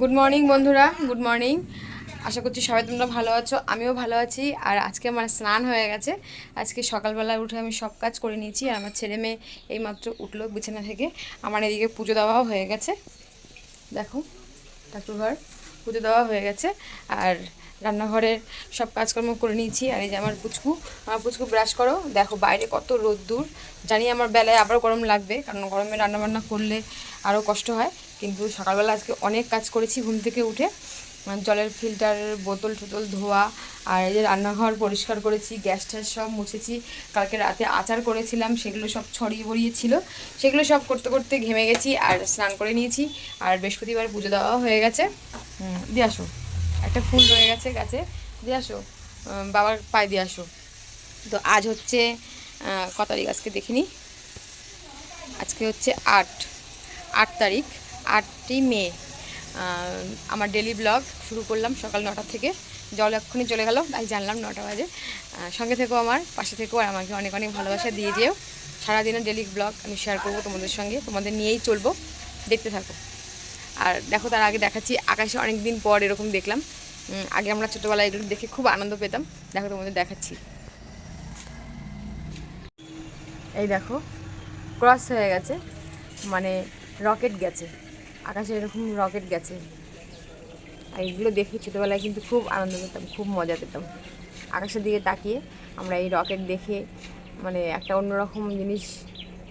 Good morning বন্ধুরা। Good morning আশা করছি সবাই তোমরা ভালো আছো, আমিও ভালো আছি। আর আজকে আমার স্নান হয়ে গেছে। আজকে সকালবেলা উঠে আমি সব কাজ করে নিয়েছি। আর আমার ছেলে মেয়ে এইমাত্র উঠল বিছানা থেকে। আমার এদিকে পুজো দেওয়াও হয়ে গেছে। দেখো, ঠাকুরঘর, পুজো দেওয়া হয়ে গেছে। আর রান্নাঘরের সব কাজকর্ম করে নিয়েছি। আর এই যে আমার পুচকু আমার পুচকু ব্রাশ করো। দেখো, বাইরে কত রোদ্দুর। জানি আমার বেলায় আবার গরম লাগবে, কারণ গরমে রান্নাবান্না করলে আরও কষ্ট হয়। কিন্তু সকালবেলা আজকে অনেক কাজ করেছি ঘুম থেকে উঠে। মানে জলের ফিল্টার বোতল টোতল ধোয়া আর এই যে রান্নাঘর পরিষ্কার করেছি গ্যাস ট্যাস সব মুছেছি। কালকে রাতে আচার করেছিলাম সেগুলো সব ছড়িয়ে বড়িয়ে ছিল। সেগুলো সব করতে করতে ঘেমে গেছি আর স্নান করে নিয়েছি। আর বৃহস্পতিবার পুজো দেওয়া হয়ে গেছে। দিয়ে আসো। একটা ফুল রয়ে গেছে গাছে। দিয়ে আসো। বাবার পায়ে দিয়ে আসো। তো আজ হচ্ছে আহ, ক তারিখ আজকে দেখিনি? আজকে হচ্ছে আট। আট তারিখ। আটই মে আমার ডেলি ব্লগ শুরু করলাম সকাল নটা থেকে। জল এক্ষুনি চলে গেল, তাই জানলাম নটা বাজে। সঙ্গে থেকেও আমার, পাশে থেকেও আর আমাকে অনেক অনেক ভালোবাসা দিয়ে যেও। সারাদিনের ডেলি ব্লগ আমি শেয়ার করব তোমাদের সঙ্গে, তোমাদের নিয়েই চলবো। দেখতে থাকো। আর দেখো তার আগে দেখাচ্ছি, আকাশে অনেক দিন পর এরকম দেখলাম। আগে আমরা ছোটোবেলায় এগুলো দেখে খুব আনন্দ পেতাম। দেখো তোমাদের দেখাচ্ছি। এই দেখো ক্রস হয়ে গেছে মানে রকেট গেছে। আকাশে এরকম রকেট গেছে। আর এগুলো দেখে ছোটোবেলায় কিন্তু খুব আনন্দ পেতাম, খুব মজা পেতাম। আকাশের দিকে তাকিয়ে আমরা এই রকেট দেখে মানে একটা অন্যরকম জিনিস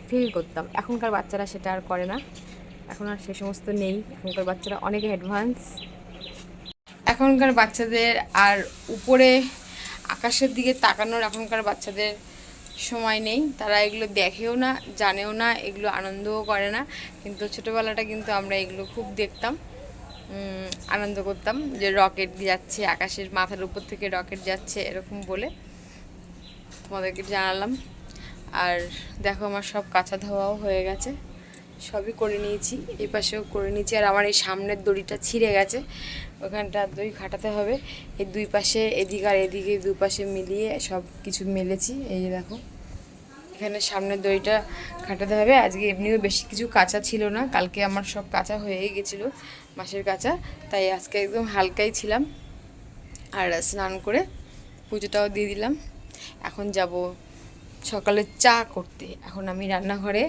ফিল করতাম। এখনকার বাচ্চারা সেটা আর করে না। এখন আর সে সমস্ত নেই। এখনকার বাচ্চারা অনেক অ্যাডভান্স এখনকার বাচ্চাদের আর উপরে আকাশের দিকে তাকানোর এখনকার বাচ্চাদের সময় নেই। তারা এগুলো দেখেও না, জানেও না, এগুলো আনন্দও করে না। কিন্তু ছোটোবেলাটা কিন্তু আমরা এগুলো খুব দেখতাম। আনন্দ করতাম যে রকেট যাচ্ছে, আকাশের মাথার উপর থেকে রকেট যাচ্ছে, এরকম বলে তোমাদেরকে জানালাম। আর দেখো আমার সব কাঁচা ধোয়াও হয়ে গেছে। সবই করে নিয়েছি, এই পাশেও করে নিয়েছি। আর আমার এই সামনের দড়িটা ছিঁড়ে গেছে। ওখানটা দই খাটাতে হবে। এই দুই পাশে এদিক আর এদিকে দুই পাশে মিলিয়ে সব কিছু মেলেছি। এই যে দেখো, এখানে সামনের দড়িটা খাটাতে হবে। আজকে এমনিও বেশি কিছু কাঁচা ছিল না। কালকে আমার সব কাঁচা হয়েই গেছিল মাসের কাঁচা। তাই আজকে একদম হালকাই ছিলাম। আর স্নান করে পুজোটাও দিয়ে দিলাম। এখন যাব সকালে চা করতে। এখন আমি রান্নাঘরে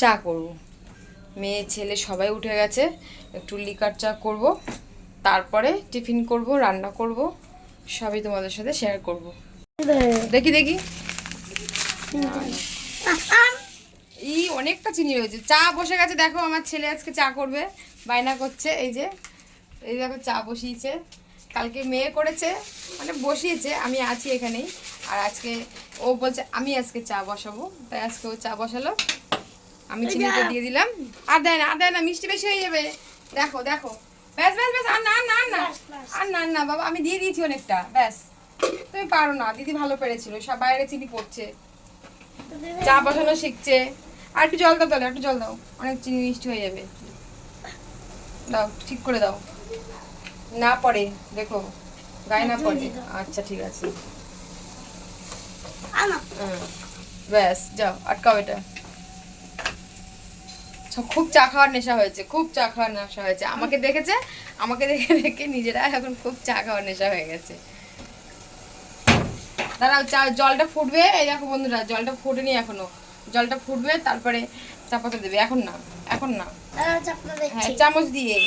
চা করব। মেয়ে, ছেলে সবাই উঠে গেছে। একটু লিকার চা করব। তারপরে টিফিন করব, রান্না করব। সবই তোমাদের সাথে শেয়ার করব। দেখি দেখি। এই অনেকটা চিনি রয়েছে। চা বসে গেছে। দেখো, আমার ছেলে আজকে চা করবে। বায়না করছে। এই যে, এই দেখো, চা বসিয়েছে। কালকে মেয়ে করেছে মানে বসিয়েছে। আমি আছি এখানেই। আর আজকে ও বলছে, আমি আজকে চা বসাবো। তাই আজকে ও চা বসালো। আমি চিনিটা দিয়ে দিলাম। আর দেয় না আর দেয় না মিষ্টি বেশি হয়ে যাবে। দেখো দেখো। ব্যাস ব্যাস ব্যাস আর না না না। আর না না বাবা আমি দিয়ে দিয়েছি অনেকটা ব্যাস। তুমি পারো না দিদি ভালো পেরেছিল সব বাইরে চিনি পড়ছে। চা বসানো শিখছে। আর একটু জল দাও তাহলে একটু জল দাও। অনেক চিনি মিষ্টি হয়ে যাবে। দাও ঠিক করে দাও। না পড়ে দেখো গায়ে না পড়ে। আচ্ছা ঠিক আছে। ব্যাস যাও আটকাও এটা। খুব চা খাওয়ার নেশা হয়েছে খুব চা খাওয়ার নেশা হয়েছে। আমাকে দেখেছে আমাকে দেখে দেখে নিজেরা এখন খুব চা খাওয়ার নেশা হয়ে গেছে। দাঁড়াও চা জলটা ফুটবে এই দেখো বন্ধুরা জলটা ফুটেনি এখনও। জলটা ফুটবে তারপরে চা পাতা দেবে এখন না এখন না। হ্যাঁ চামচ দিয়ে।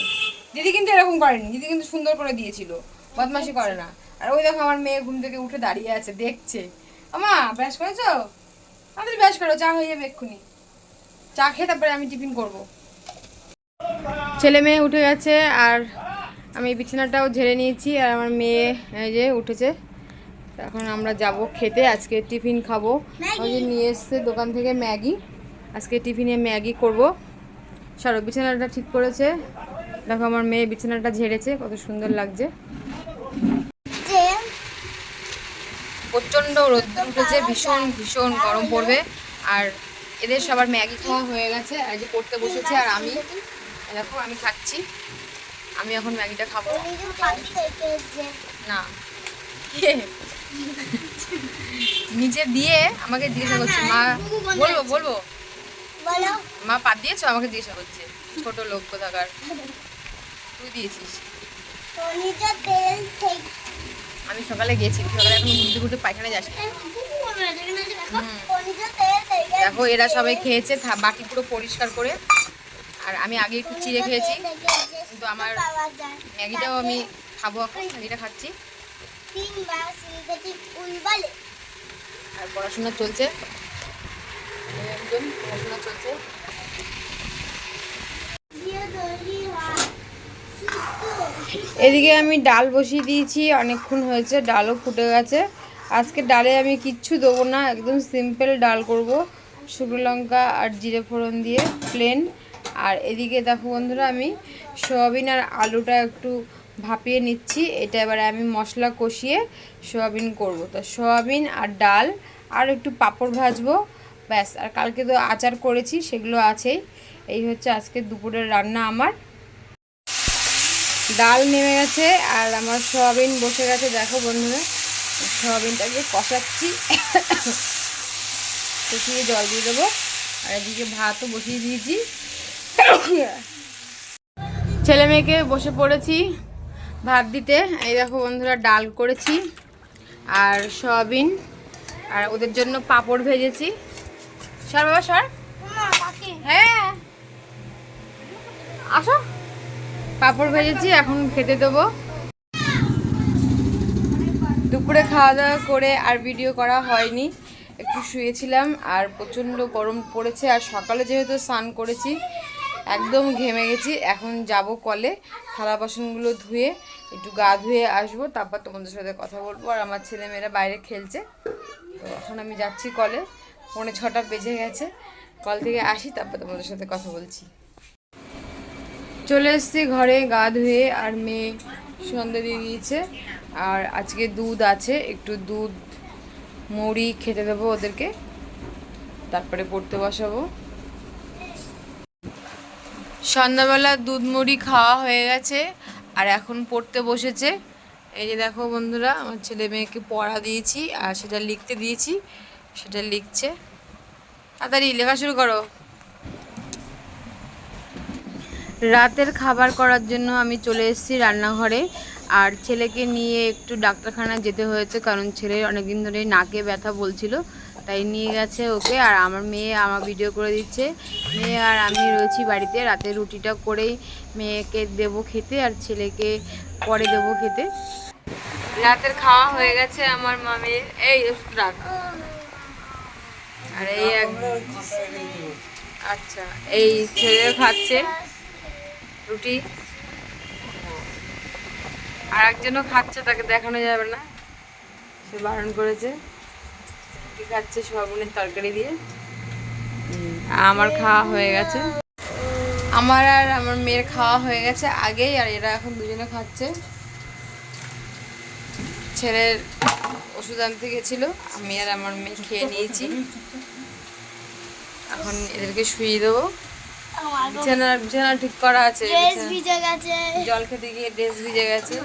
দিদি কিন্তু এরকম করেনি দিদি কিন্তু সুন্দর করে দিয়েছিল বদমাশি করে না। আর ওই দেখো আমার মেয়ে ঘুম থেকে উঠে দাঁড়িয়ে আছে দেখছে। আমা ব্যাস করেছ? আমাদের ব্যাস করো চা হয়ে যাবে এক্ষুনি। চা খেয়ে তারপরে আমি টিফিন করব। ছেলে মেয়ে উঠে গেছে আর আমি বিছানাটাও ঝেড়ে নিয়েছি আর আমার মেয়ে এই যে উঠেছে। এখন আমরা যাব খেতে আজকে টিফিন খাব। ওই যে নিয়ে এসছে দোকান থেকে ম্যাগি। আজকে টিফিনে ম্যাগি করব। সরো বিছানাটা ঠিক করেছে। দেখো আমার মেয়ে বিছানাটা ঝেড়েছে কত সুন্দর লাগছে। প্রচণ্ড রোদ্দুর উঠেছে ভীষণ ভীষণ গরম পড়বে। আর এদের সবার ম্যাগি খাওয়া হয়ে গেছে আর যে পড়তে বসেছে আর আমি। দেখো আমি খাচ্ছি। আমি এখন ম্যাগিটা খাব। না। নিজে দিয়ে আমাকে জিজ্ঞাসা করছে মা বলব বলব? মা পাত দিয়েছ? আমাকে জিজ্ঞাসা করছে ছোট লোক কোথাকার? তুই দিয়েছিস? আমি সকালে গেছি সকালে এখন ঘুরতে ঘুরতে পায়খানা যাস দেখো, এরা সবাই খেয়েছে বাকি পুরো পরিষ্কার করে। আর আমি আগে একটু চিড়ে খেয়েছি, কিন্তু আমার ম্যাগিটাও আমি খাব এখন, ম্যাগিটা খাচ্ছি। আর পড়াশোনা চলছে। পড়াশোনা চলছে দিয়ে তৈরি হয় সিদ্ধ এদিকে আমি ডাল বসিয়ে দিয়েছি, অনেকক্ষণ হয়েছে, ডালও ফুটে গেছে। আজকে ডালে আমি কিচ্ছু দেবো না, একদম সিম্পল ডাল করব, শুকনো লঙ্কা আর জিরে ফোড়ন দিয়ে প্লেন আর এদিকে দেখো বন্ধুরা, আমি সোয়াবিন আর আলুটা একটু ভাপিয়ে নিচ্ছি। এটা এবারে আমি মশলা কষিয়ে সোয়াবিন করব। তো সোয়াবিন আর ডাল, আর একটু পাঁপড় ভাজবো, ব্যাস। আর কালকে তো আচার করেছি, সেগুলো আছেই। এই হচ্ছে আজকে দুপুরের রান্না আমার। ডাল নেমে গেছে আর আমার সয়াবিন বসে গেছে। দেখো বন্ধুরা সয়াবিনটাকে কষাচ্ছি। কষিয়ে জল দিয়ে দেবো। আর এদিকে ভাতও বসিয়ে দিয়েছি। ছেলে মেয়েকে বসে পড়েছি ভাত দিতে। এই দেখো বন্ধুরা ডাল করেছি আর সয়াবিন। আর ওদের জন্য পাঁপড় ভেজেছি। সর বাবা সর। হ্যাঁ। আসো। পাঁপড় ভেজেছি, এখন খেতে দেবো। দুপুরে খাওয়া দাওয়া করে আর ভিডিও করা হয়নি। একটু শুয়েছিলাম আর প্রচণ্ড গরম পড়েছে আর সকালে যেহেতু স্নান করেছি, একদম ঘেমে গেছি। এখন যাব কলে, থালা বাসনগুলো ধুয়ে, একটু গা ধুয়ে আসব, তারপর তোমাদের সাথে কথা বলব। আর আমার ছেলেমেয়েরা বাইরে খেলছে, তো এখন আমি যাচ্ছি কলে। পৌনে ছটা বেজে গেছে, কল থেকে আসি, তারপর তোমাদের সাথে কথা বলছি। চলে এসেছি ঘরে গা ধুয়ে আর মেয়ে সন্ধ্যা দিয়ে দিয়েছে। আর আজকে দুধ আছে, একটু দুধ, মুড়ি খেতে দেবো ওদেরকে। তারপরে পড়তে বসাবো। সন্ধ্যাবেলা দুধ মুড়ি খাওয়া হয়ে গেছে, আর এখন পড়তে বসেছে। এই যে দেখো বন্ধুরা, আমার ছেলে মেয়েকে পড়া দিয়েছি আর সেটা লিখতে দিয়েছি, সেটা লিখছে। তাড়াতাড়ি লেখা শুরু করো। রাতের খাবার করার জন্য আমি চলে এসেছি রান্নাঘরে। আর ছেলেকে নিয়ে একটু ডাক্তারখানা যেতে হয়েছে, কারণ ছেলের অনেকদিন ধরে নাকে ব্যথা বলছিল, তাই নিয়ে গেছে ওকে। আর আমার মেয়ে আমার ভিডিও করে দিচ্ছে। মেয়ে আর আমি রয়েছি বাড়িতে, রাতে রুটিটা করেই মেয়েকে দেব খেতে আর ছেলেকে পরে দেব খেতে। রাতের খাওয়া হয়ে গেছে আমার মামের। এই রাখ। আর এই আচ্ছা এই ছেলে খাচ্ছে। রুটি। আর একজনও খাচ্ছে, তাকে দেখানো যাবে না। সে বারণ করেছে। রুটি খাচ্ছে সয়াবিনের তরকারি দিয়ে। আমার খাওয়া হয়ে গেছে। আমার আর আমার মেয়ের খাওয়া হয়ে গেছে আগেই, আর এরা এখন দুজনে খাচ্ছে। ছেলের ওষুধ আনতে গেছিল, আমি আর আমার মেয়ে খেয়ে নিয়েছি। এখন এদেরকে শুয়ে দেবো। বিছানা বিছানা ঠিক করা আছে ভিজে গেছে। জল খেতে গিয়ে ড্রেস ভিজে গেছে।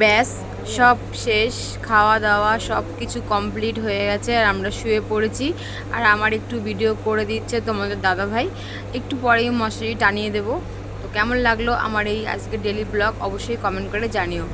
ব্যাস সব শেষ খাওয়া দাওয়া সব কিছু কমপ্লিট হয়ে গেছে আর আমরা শুয়ে পড়েছি। আর আমার একটু ভিডিও করে দিচ্ছে তোমাদের দাদা ভাই একটু পরেই মশারি টানিয়ে দেবো। তো কেমন লাগল আমার এই আজকে ডেলি ব্লগ অবশ্যই কমেন্ট করে জানিও।